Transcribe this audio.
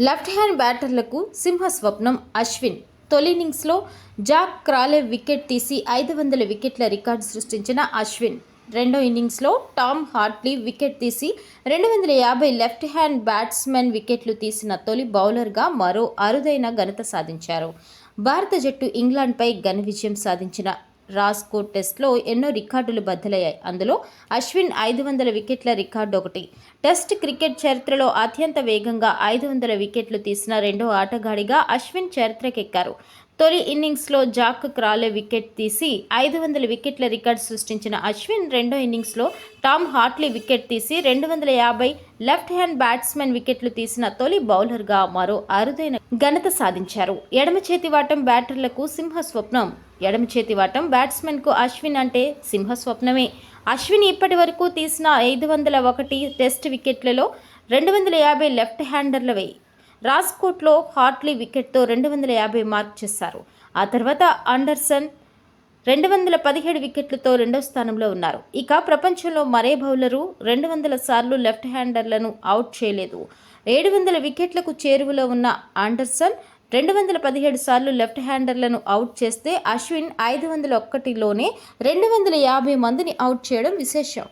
Left hand బ్యాటర్లకు సింహ స్వప్నం అశ్విన్. తొలి ఇన్నింగ్స్లో జాక్ క్రాలే వికెట్ తీసి ఐదు వందల వికెట్ల రికార్డు సృష్టించిన అశ్విన్. రెండో ఇన్నింగ్స్లో టామ్ హార్ట్లీ వికెట్ తీసి రెండు వందల యాభై లెఫ్ట్ హ్యాండ్ బ్యాట్స్మెన్ వికెట్లు తీసిన తొలి బౌలర్గా మరో అరుదైన ఘనత సాధించారు. భారత జట్టు ఇంగ్లాండ్పై ఘన విజయం సాధించిన రాస్కో టెస్ట్లో ఎన్నో రికార్డులు బద్దలయ్యాయి. అందులో అశ్విన్ ఐదు వందల వికెట్ల రికార్డు ఒకటి. టెస్ట్ క్రికెట్ చరిత్రలో అత్యంత వేగంగా ఐదు వందల వికెట్లు తీసిన రెండో ఆటగాడిగా అశ్విన్ చరిత్రకెక్కారు. తొలి ఇన్నింగ్స్లో జాక్ క్రాలే వికెట్ తీసి ఐదు వందల వికెట్ల రికార్డు సృష్టించిన అశ్విన్ రెండో ఇన్నింగ్స్లో టామ్ హార్ట్లీ వికెట్ తీసి రెండు వందల యాభై లెఫ్ట్ హ్యాండ్ బ్యాట్స్మెన్ వికెట్లు తీసిన తొలి బౌలర్గా మరో అరుదైన ఘనత సాధించారు. ఎడమ చేతి వాటం బ్యాటర్లకు సింహ స్వప్నం ఎడమ చేతి వాటం బ్యాట్స్మెన్కు అశ్విన్ అంటే సింహ స్వప్నమే అశ్విన్ ఇప్పటి వరకు తీసిన ఐదు వందల ఒకటి టెస్ట్ వికెట్లలో రెండు వందల యాభై లెఫ్ట్ హ్యాండర్లవే. రాజ్కోట్లో హార్ట్లీ వికెట్తో రెండు వందల యాభై మార్క్ చేశారు. ఆ తర్వాత అండర్సన్ రెండు వందల పదిహేడు వికెట్లతో రెండో స్థానంలో ఉన్నారు. ఇక ప్రపంచంలో మరే బౌలరు రెండు వందల సార్లు లెఫ్ట్ హ్యాండర్లను అవుట్ చేయలేదు. ఏడు వందల వికెట్లకు చేరువలో ఉన్న ఆండర్సన్ రెండు వందల పదిహేడు సార్లు లెఫ్ట్ హ్యాండర్లను అవుట్ చేస్తే అశ్విన్ ఐదు వందల ఒక్కటిలోనే రెండు వందల యాభై మందిని అవుట్ చేయడం విశేషం.